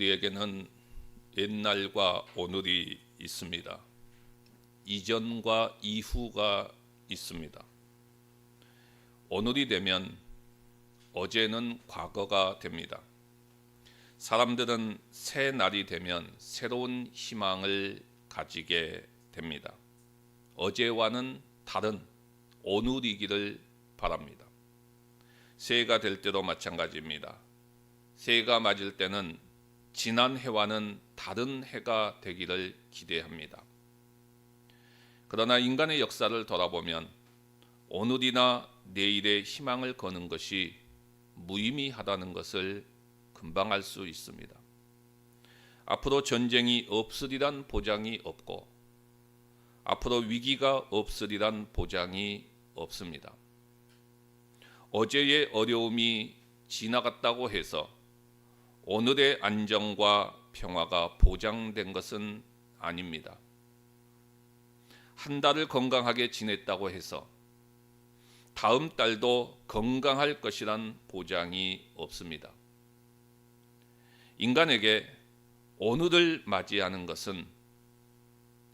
우리에게는 옛날과 오늘이 있습니다. 이전과 이후가 있습니다. 오늘이 되면 어제는 과거가 됩니다. 사람들은 새 날이 되면 새로운 희망을 가지게 됩니다. 어제와는 다른 오늘이기를 바랍니다. 새해가 될 때도 마찬가지입니다. 새해가 맞을 때는 지난 해와는 다른 해가 되기를 기대합니다. 그러나 인간의 역사를 돌아보면 오늘이나 내일의 희망을 거는 것이 무의미하다는 것을 금방 알 수 있습니다. 앞으로 전쟁이 없으리란 보장이 없고 앞으로 위기가 없으리란 보장이 없습니다. 어제의 어려움이 지나갔다고 해서 오늘의 안정과 평화가 보장된 것은 아닙니다. 한 달을 건강하게 지냈다고 해서 다음 달도 건강할 것이란 보장이 없습니다. 인간에게 오늘을 맞이하는 것은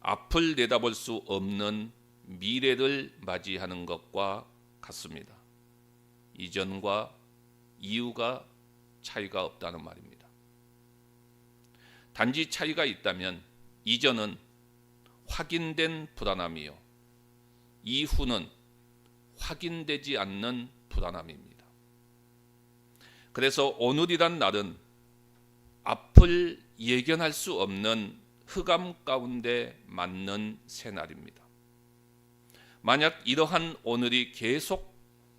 앞을 내다볼 수 없는 미래를 맞이하는 것과 같습니다. 이전과 이유가 차이가 없다는 말입니다. 단지 차이가 있다면 이전은 확인된 불안함이요. 이후는 확인되지 않는 불안함입니다. 그래서 오늘이란 날은 앞을 예견할 수 없는 흑암 가운데 맞는 새날입니다. 만약 이러한 오늘이 계속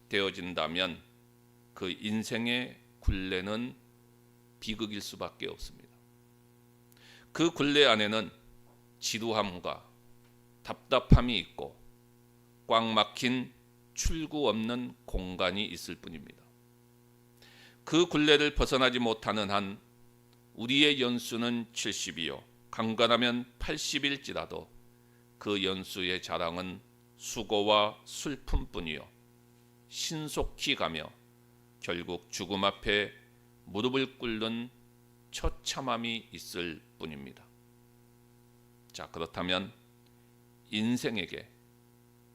되어진다면 그 인생의 굴레는 비극일 수밖에 없습니다. 그 굴레 안에는 지루함과 답답함이 있고 꽉 막힌 출구 없는 공간이 있을 뿐입니다. 그 굴레를 벗어나지 못하는 한 우리의 연수는 70이요 강건하면 80일지라도 그 연수의 자랑은 수고와 슬픔뿐이요 신속히 가며 결국 죽음 앞에 무릎을 꿇는 처참함이 있을 뿐입니다. 자, 그렇다면 인생에게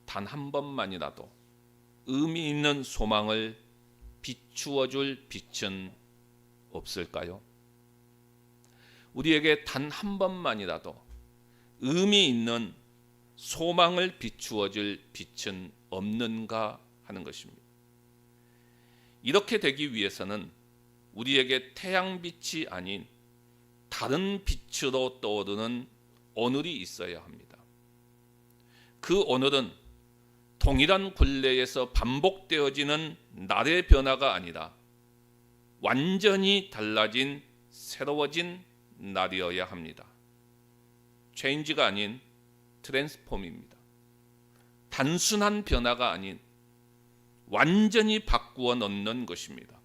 단 한 번만이라도 의미 있는 소망을 비추어 줄 빛은 없을까요? 우리에게 단 한 번만이라도 의미 있는 소망을 비추어 줄 빛은 없는가 하는 것입니다. 이렇게 되기 위해서는 우리에게 태양빛이 아닌 다른 빛으로 떠오르는 오늘이 있어야 합니다. 그 오늘은 동일한 굴레에서 반복되어지는 날의 변화가 아니라 완전히 달라진 새로워진 날이어야 합니다. 체인지가 아닌 트랜스폼입니다. 단순한 변화가 아닌 완전히 바꾸어 놓는 것입니다.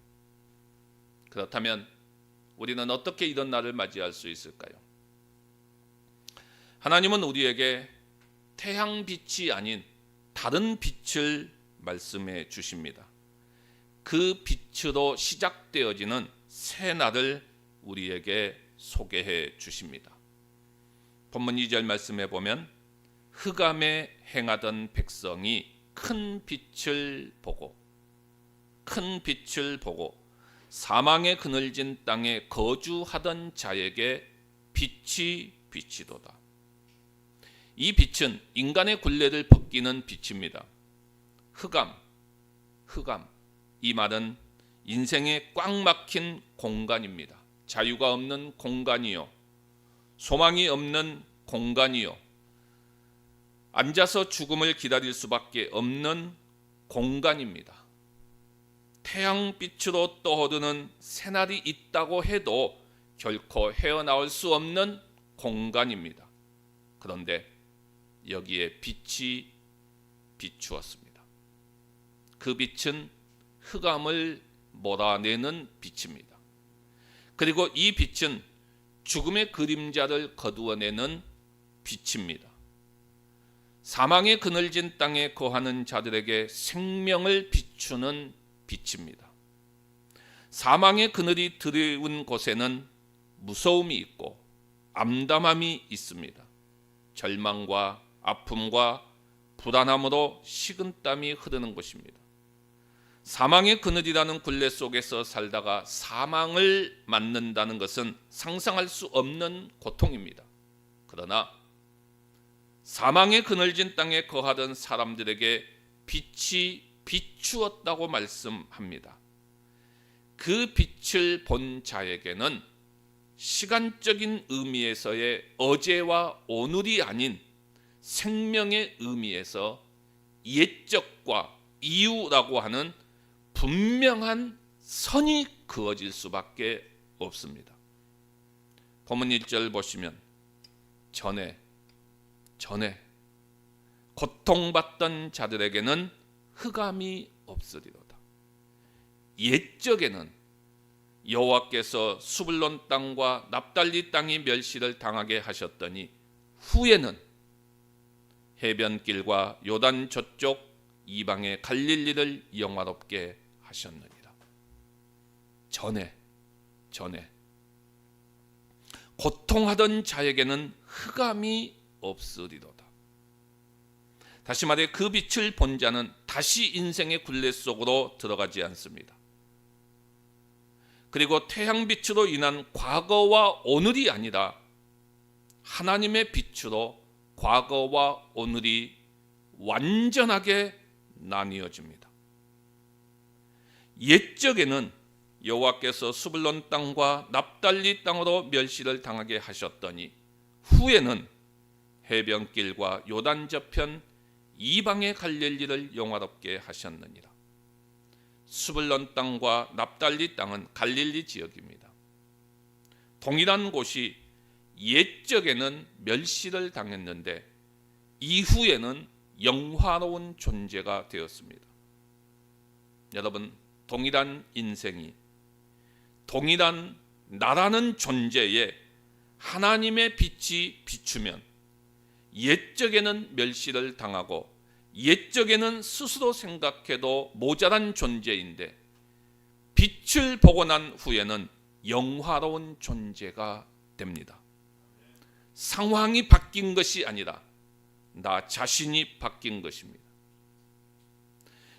그렇다면 우리는 어떻게 이런 날을 맞이할 수 있을까요? 하나님은 우리에게 태양 빛이 아닌 다른 빛을 말씀해 주십니다. 그 빛으로 시작되어지는 새 날을 우리에게 소개해 주십니다. 본문 2절 말씀해 보면 흑암에 행하던 백성이 큰 빛을 보고 큰 빛을 보고 사망의 그늘진 땅에 거주하던 자에게 빛이 비치도다. 이 빛은 인간의 굴레를 벗기는 빛입니다. 흑암, 흑암. 이 말은 인생에 꽉 막힌 공간입니다. 자유가 없는 공간이요. 소망이 없는 공간이요. 앉아서 죽음을 기다릴 수밖에 없는 공간입니다. 태양빛으로 떠오르는 새날이 있다고 해도 결코 헤어나올 수 없는 공간입니다. 그런데 여기에 빛이 비추었습니다. 그 빛은 흑암을 몰아내는 빛입니다. 그리고 이 빛은 죽음의 그림자를 거두어내는 빛입니다. 사망의 그늘진 땅에 거하는 자들에게 생명을 비추는 빛입니다. 사망의 그늘이 드리운 곳에는 무서움이 있고 암담함이 있습니다. 절망과 아픔과 불안함으로 식은땀이 흐르는 것입니다. 사망의 그늘이라는 굴레 속에서 살다가 사망을 맞는다는 것은 상상할 수 없는 고통입니다. 그러나 사망의 그늘진 땅에 거하던 사람들에게 빛이 비추었다고 말씀합니다. 그 빛을 본 자에게는 시간적인 의미에서의 어제와 오늘이 아닌 생명의 의미에서 옛적과 이후라고 하는 분명한 선이 그어질 수밖에 없습니다. 본문 1절 보시면 전에 전에 고통받던 자들에게는 흑암이 없으리로다. 옛적에는 여호와께서 수블론 땅과 납달리 땅이 멸시를 당하게 하셨더니 후에는 해변길과 요단 저쪽 이방의 갈릴리를 영화롭게 하셨느니라. 전에 전에 고통하던 자에게는 흑암이 없으리로다. 다시 말해 그 빛을 본 자는 다시 인생의 굴레 속으로 들어가지 않습니다. 그리고 태양빛으로 인한 과거와 오늘이 아니라 하나님의 빛으로 과거와 오늘이 완전하게 나뉘어집니다. 옛적에는 여호와께서 수블론 땅과 납달리 땅으로 멸시를 당하게 하셨더니 후에는 해변길과 요단 저편 이방의 갈릴리를 영화롭게 하셨느니라. 수블론 땅과 납달리 땅은 갈릴리 지역입니다. 동일한 곳이 옛적에는 멸시를 당했는데 이후에는 영화로운 존재가 되었습니다. 여러분, 동일한 인생이 동일한 나라는 존재에 하나님의 빛이 비추면 옛적에는 멸시를 당하고 옛적에는 스스로 생각해도 모자란 존재인데 빛을 보고 난 후에는 영화로운 존재가 됩니다. 상황이 바뀐 것이 아니라 나 자신이 바뀐 것입니다.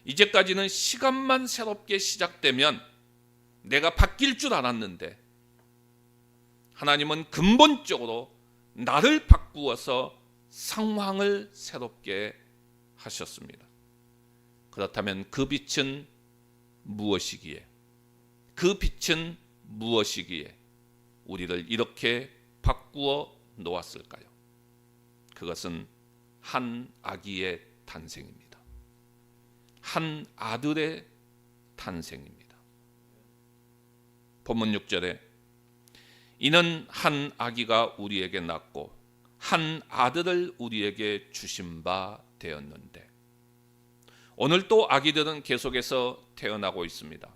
이제까지는 시간만 새롭게 시작되면 내가 바뀔 줄 알았는데 하나님은 근본적으로 나를 바꾸어서 상황을 새롭게 하셨습니다. 그렇다면 그 빛은 무엇이기에? 그 빛은 무엇이기에 우리를 이렇게 바꾸어 놓았을까요? 그것은 한 아기의 탄생입니다. 한 아들의 탄생입니다. 본문 6절에 이는 한 아기가 우리에게 낳고 한 아들을 우리에게 주신 바 되었는데 오늘 또 아기들은 계속해서 태어나고 있습니다.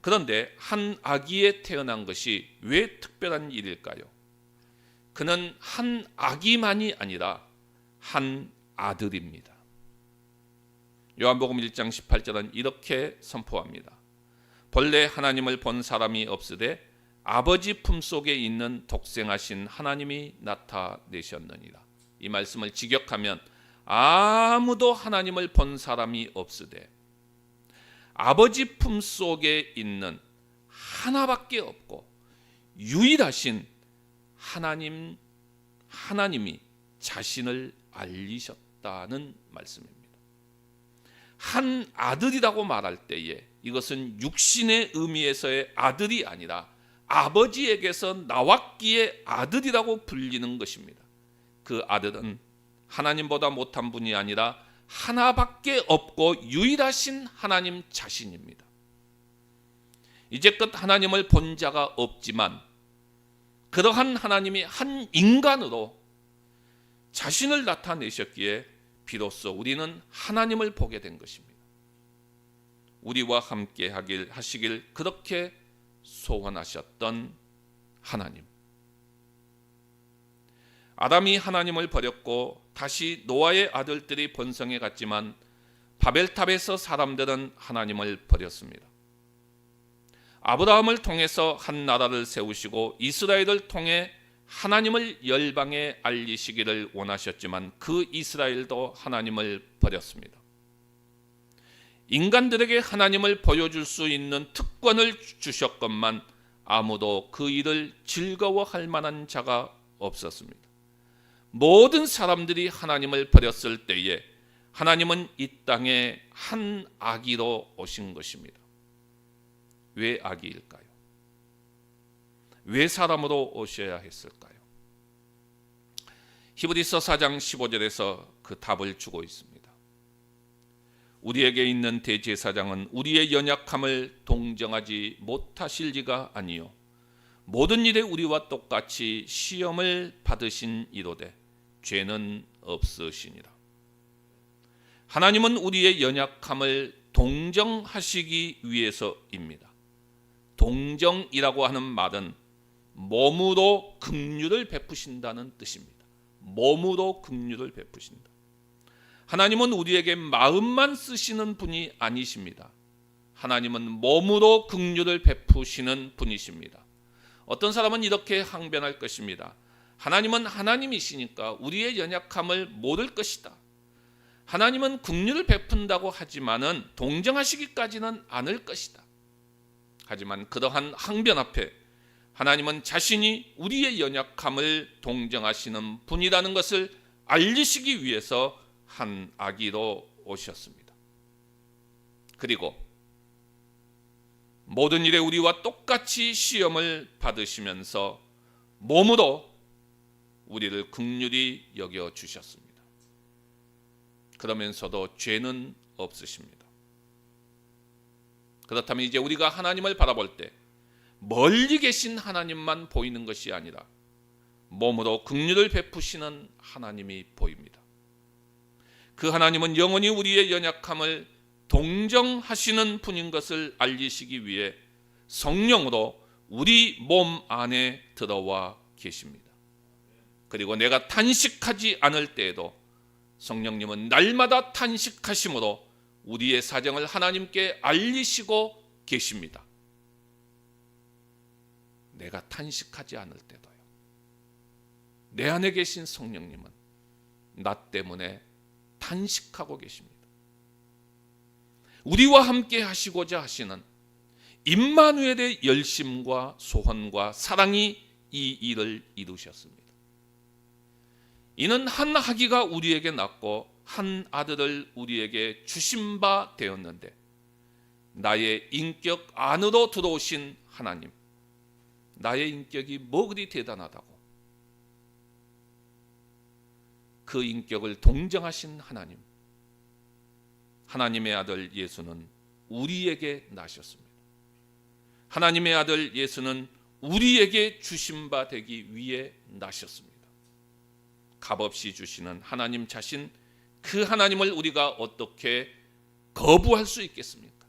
그런데 한 아기에 태어난 것이 왜 특별한 일일까요? 그는 한 아기만이 아니라 한 아들입니다. 요한복음 1장 18절은 이렇게 선포합니다. 본래 하나님을 본 사람이 없으되 아버지 품속에 있는 독생하신 하나님이 나타내셨느니라. 이 말씀을 직역하면 아무도 하나님을 본 사람이 없으되 아버지 품속에 있는 하나밖에 없고 유일하신 하나님 하나님이 자신을 알리셨다는 말씀입니다. 한 아들이라고 말할 때에 이것은 육신의 의미에서의 아들이 아니라 아버지에게서 나왔기에 아들이라고 불리는 것입니다. 그 아들은 하나님보다 못한 분이 아니라 하나밖에 없고 유일하신 하나님 자신입니다. 이제껏 하나님을 본 자가 없지만 그러한 하나님이 한 인간으로 자신을 나타내셨기에 비로소 우리는 하나님을 보게 된 것입니다. 우리와 함께 하길 하시길 그렇게 소원하셨던 하나님. 아담이 하나님을 버렸고 다시 노아의 아들들이 번성해 갔지만 바벨탑에서 사람들은 하나님을 버렸습니다. 아브라함을 통해서 한 나라를 세우시고 이스라엘을 통해 하나님을 열방에 알리시기를 원하셨지만 그 이스라엘도 하나님을 버렸습니다. 인간들에게 하나님을 보여줄 수 있는 특권을 주셨건만 아무도 그 일을 즐거워할 만한 자가 없었습니다. 모든 사람들이 하나님을 버렸을 때에 하나님은 이 땅에 한 아기로 오신 것입니다. 왜 아기일까요? 왜 사람으로 오셔야 했을까요? 히브리서 4장 15절에서 그 답을 주고 있습니다. 우리에게 있는 대제사장은 우리의 연약함을 동정하지 못하실 리가 아니요 모든 일에 우리와 똑같이 시험을 받으신 이로되 죄는 없으시니라. 하나님은 우리의 연약함을 동정하시기 위해서입니다. 동정이라고 하는 말은 몸으로 긍휼을 베푸신다는 뜻입니다. 몸으로 긍휼을 베푸신다. 하나님은 우리에게 마음만 쓰시는 분이 아니십니다. 하나님은 몸으로 긍휼을 베푸시는 분이십니다. 어떤 사람은 이렇게 항변할 것입니다. 하나님은 하나님이시니까 우리의 연약함을 모를 것이다. 하나님은 긍휼을 베푼다고 하지만은 동정하시기까지는 않을 것이다. 하지만 그러한 항변 앞에 하나님은 자신이 우리의 연약함을 동정하시는 분이라는 것을 알리시기 위해서 한 아기로 오셨습니다. 그리고 모든 일에 우리와 똑같이 시험을 받으시면서 몸으로 우리를 극률이 여겨 주셨습니다. 그러면서도 죄는 없으십니다. 그렇다면 이제 우리가 하나님을 바라볼 때 멀리 계신 하나님만 보이는 것이 아니라 몸으로 긍휼을 베푸시는 하나님이 보입니다. 그 하나님은 영원히 우리의 연약함을 동정하시는 분인 것을 알리시기 위해 성령으로 우리 몸 안에 들어와 계십니다. 그리고 내가 탄식하지 않을 때에도 성령님은 날마다 탄식하심으로 우리의 사정을 하나님께 알리시고 계십니다. 내가 탄식하지 않을 때도요. 내 안에 계신 성령님은 나 때문에 탄식하고 계십니다. 우리와 함께 하시고자 하시는 임마누엘의 열심과 소원과 사랑이 이 일을 이루셨습니다. 이는 한 아기가 우리에게 낳고 한 아들을 우리에게 주신 바 되었는데 나의 인격 안으로 들어오신 하나님 나의 인격이 뭐 그리 대단하다고 그 인격을 동정하신 하나님 하나님의 아들 예수는 우리에게 나셨습니다. 하나님의 아들 예수는 우리에게 주신 바 되기 위해 나셨습니다. 값없이 주시는 하나님 자신 그 하나님을 우리가 어떻게 거부할 수 있겠습니까?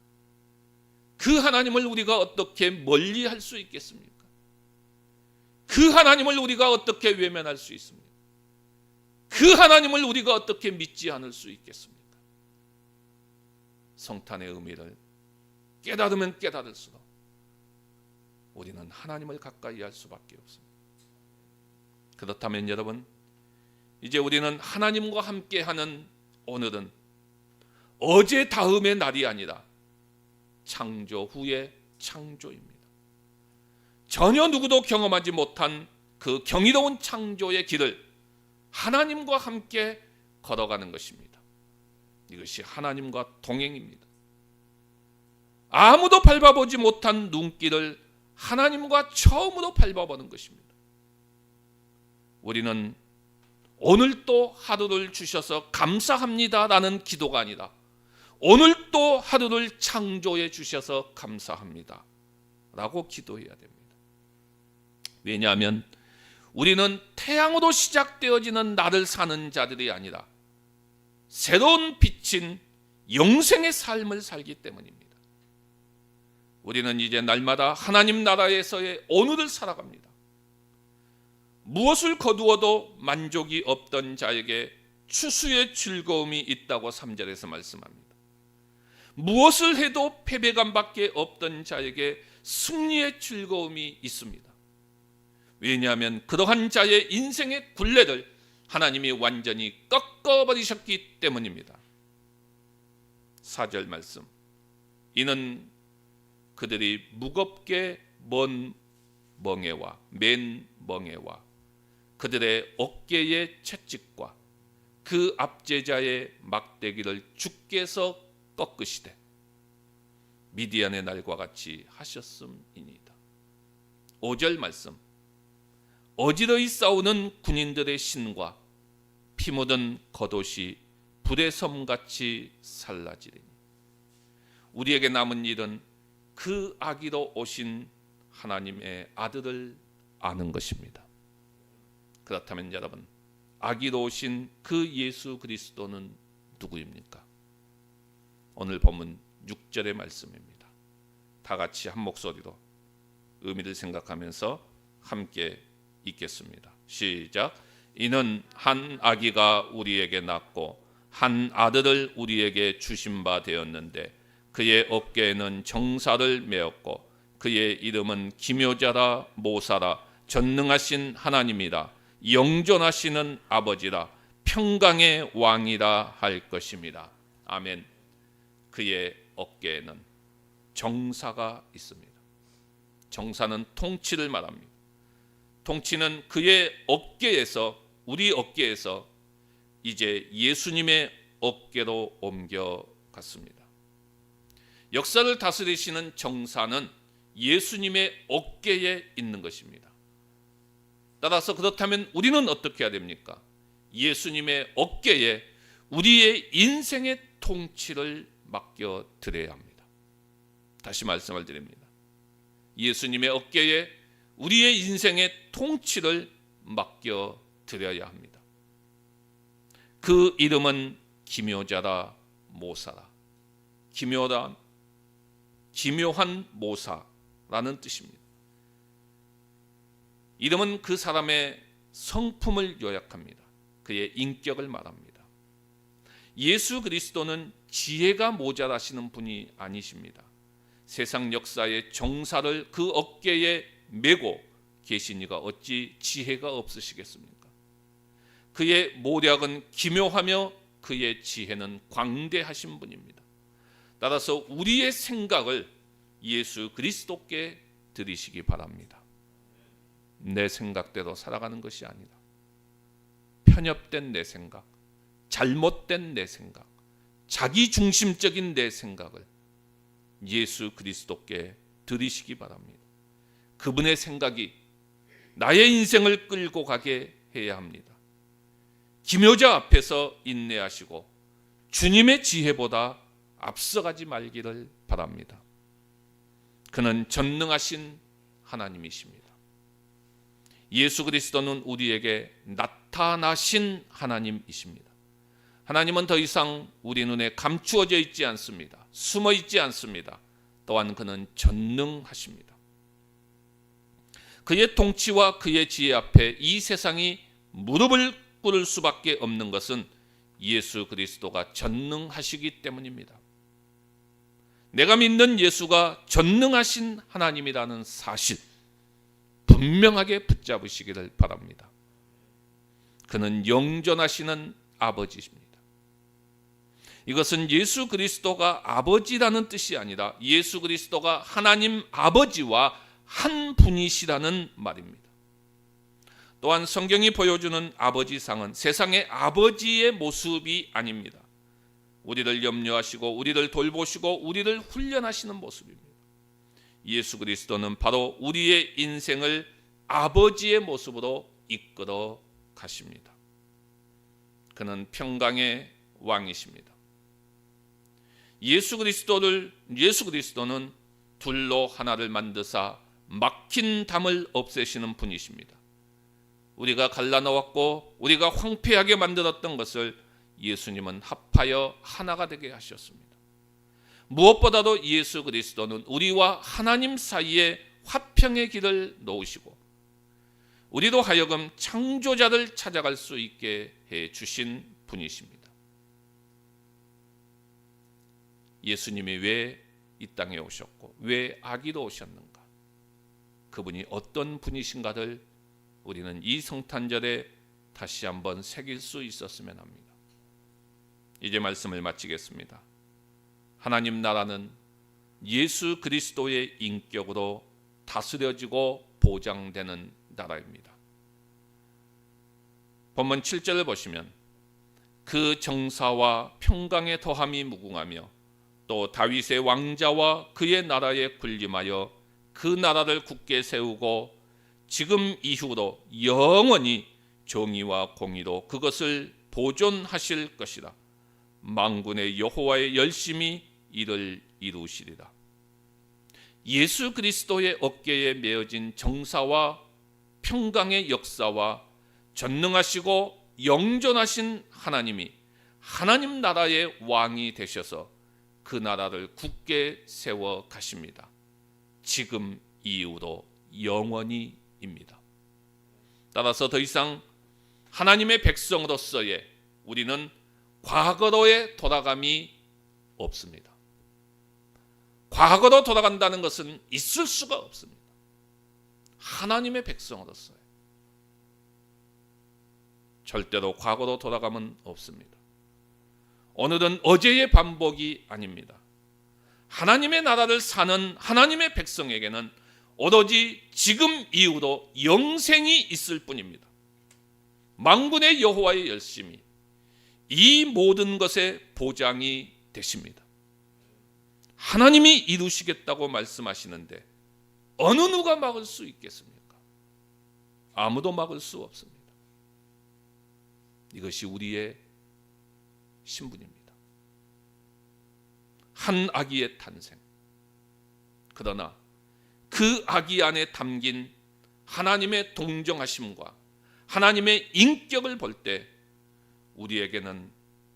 그 하나님을 우리가 어떻게 멀리 할 수 있겠습니까? 그 하나님을 우리가 어떻게 외면할 수 있습니까? 그 하나님을 우리가 어떻게 믿지 않을 수 있겠습니까? 성탄의 의미를 깨달으면 깨달을수록 우리는 하나님을 가까이 할 수밖에 없습니다. 그렇다면 여러분 이제 우리는 하나님과 함께하는 오늘은 어제 다음의 날이 아니라 창조 후의 창조입니다. 전혀 누구도 경험하지 못한 그 경이로운 창조의 길을 하나님과 함께 걸어가는 것입니다. 이것이 하나님과 동행입니다. 아무도 밟아보지 못한 눈길을 하나님과 처음으로 밟아보는 것입니다. 우리는 오늘 또 하루를 주셔서 감사합니다라는 기도가 아니라 오늘 또 하루를 창조해 주셔서 감사합니다. 라고 기도해야 됩니다. 왜냐하면 우리는 태양으로 시작되어지는 날을 사는 자들이 아니라 새로운 빛인 영생의 삶을 살기 때문입니다. 우리는 이제 날마다 하나님 나라에서의 오늘을 살아갑니다. 무엇을 거두어도 만족이 없던 자에게 추수의 즐거움이 있다고 3절에서 말씀합니다. 무엇을 해도 패배감밖에 없던 자에게 승리의 즐거움이 있습니다. 왜냐하면 그러한 자의 인생의 굴레를 하나님이 완전히 꺾어버리셨기 때문입니다. 4절 말씀. 이는 그들이 무겁게 먼 멍에와 맨 멍에와 그들의 어깨의 채찍과 그 압제자의 막대기를 주께서 꺾으시되 미디안의 날과 같이 하셨음이니이다. 5절 말씀 어지러이 싸우는 군인들의 신과 피 묻은 겉옷이 불의 섬같이 살라지리니 우리에게 남은 일은 그 아기로 오신 하나님의 아들을 아는 것입니다. 그렇다면 여러분 아기로 오신 그 예수 그리스도는 누구입니까? 오늘 본문 6절의 말씀입니다. 다 같이 한 목소리로 의미를 생각하면서 함께 읽겠습니다. 시작. 이는 한 아기가 우리에게 낳고 한 아들을 우리에게 주신 바 되었는데 그의 어깨에는 정사를 메었고 그의 이름은 기묘자라 모사라 전능하신 하나님이라 영존하시는 아버지라 평강의 왕이라 할 것입니다. 아멘. 그의 어깨에는 정사가 있습니다. 정사는 통치를 말합니다. 통치는 그의 어깨에서 우리 어깨에서 이제 예수님의 어깨로 옮겨갔습니다. 역사를 다스리시는 정사는 예수님의 어깨에 있는 것입니다. 따라서 그렇다면 우리는 어떻게 해야 됩니까? 예수님의 어깨에 우리의 인생의 통치를 맡겨 드려야 합니다. 다시 말씀을 드립니다. 예수님의 어깨에 우리의 인생의 통치를 맡겨 드려야 합니다. 그 이름은 기묘자라 모사라. 기묘한 기묘한 모사라는 뜻입니다. 이름은 그 사람의 성품을 요약합니다. 그의 인격을 말합니다. 예수 그리스도는 지혜가 모자라시는 분이 아니십니다. 세상 역사의 정사를 그 어깨에 메고 계시니가 어찌 지혜가 없으시겠습니까? 그의 모략은 기묘하며 그의 지혜는 광대하신 분입니다. 따라서 우리의 생각을 예수 그리스도께 드리시기 바랍니다. 내 생각대로 살아가는 것이 아니라 편협된 내 생각, 잘못된 내 생각, 자기 중심적인 내 생각을 예수 그리스도께 드리시기 바랍니다. 그분의 생각이 나의 인생을 끌고 가게 해야 합니다. 기묘자 앞에서 인내하시고 주님의 지혜보다 앞서가지 말기를 바랍니다. 그는 전능하신 하나님이십니다. 예수 그리스도는 우리에게 나타나신 하나님이십니다. 하나님은 더 이상 우리 눈에 감추어져 있지 않습니다. 숨어 있지 않습니다. 또한 그는 전능하십니다. 그의 통치와 그의 지혜 앞에 이 세상이 무릎을 꿇을 수밖에 없는 것은 예수 그리스도가 전능하시기 때문입니다. 내가 믿는 예수가 전능하신 하나님이라는 사실 분명하게 붙잡으시기를 바랍니다. 그는 영전하시는 아버지십니다. 이것은 예수 그리스도가 아버지라는 뜻이 아니라 예수 그리스도가 하나님 아버지와 한 분이시라는 말입니다. 또한 성경이 보여주는 아버지상은 세상의 아버지의 모습이 아닙니다. 우리를 염려하시고 우리를 돌보시고 우리를 훈련하시는 모습입니다. 예수 그리스도는 바로 우리의 인생을 아버지의 모습으로 이끌어 가십니다. 그는 평강의 왕이십니다. 예수 그리스도를 예수 그리스도는 둘로 하나를 만드사 막힌 담을 없애시는 분이십니다. 우리가 갈라놓았고 우리가 황폐하게 만들었던 것을 예수님은 합하여 하나가 되게 하셨습니다. 무엇보다도 예수 그리스도는 우리와 하나님 사이에 화평의 길을 놓으시고 우리도 하여금 창조자를 찾아갈 수 있게 해 주신 분이십니다. 예수님이 왜 이 땅에 오셨고 왜 아기로 오셨는가? 그분이 어떤 분이신가를 우리는 이 성탄절에 다시 한번 새길 수 있었으면 합니다. 이제 말씀을 마치겠습니다. 하나님 나라는 예수 그리스도의 인격으로 다스려지고 보장되는 나라입니다. 본문 7절을 보시면 그 정사와 평강의 더함이 무궁하며 또 다윗의 왕자와 그의 나라에 군림하여 그 나라를 굳게 세우고 지금 이후로 영원히 정의와 공의로 그것을 보존하실 것이라 망군의 여호와의 열심히 이를 이루시리라 예수 그리스도의 어깨에 메어진 정사와 평강의 역사와 전능하시고 영존하신 하나님이 하나님 나라의 왕이 되셔서 그 나라를 굳게 세워 가십니다. 지금 이후로 영원히입니다. 따라서 더 이상 하나님의 백성으로서의 우리는 과거로의 돌아감이 없습니다. 과거로 돌아간다는 것은 있을 수가 없습니다. 하나님의 백성으로서의 절대로 과거로 돌아가면 없습니다. 오늘은 어제의 반복이 아닙니다. 하나님의 나라를 사는 하나님의 백성에게는 오로지 지금 이후로 영생이 있을 뿐입니다. 망군의 여호와의 열심이 이 모든 것의 보장이 되십니다. 하나님이 이루시겠다고 말씀하시는데 어느 누가 막을 수 있겠습니까? 아무도 막을 수 없습니다. 이것이 우리의 신분입니다. 한 아기의 탄생. 그러나 그 아기 안에 담긴 하나님의 동정하심과 하나님의 인격을 볼 때 우리에게는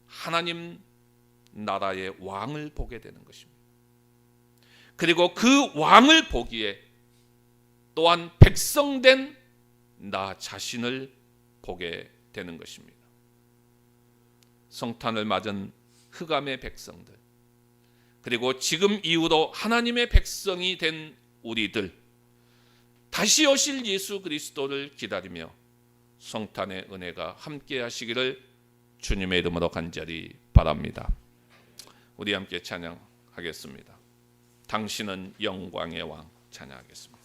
하나님 나라의 왕을 보게 되는 것입니다. 그리고 그 왕을 보기에 또한 백성된 나 자신을 보게 되는 것입니다. 성탄을 맞은 흑암의 백성들 그리고 지금 이후로 하나님의 백성이 된 우리들 다시 오실 예수 그리스도를 기다리며 성탄의 은혜가 함께 하시기를 주님의 이름으로 간절히 바랍니다. 우리 함께 찬양하겠습니다. 당신은 영광의 왕 찬양하겠습니다.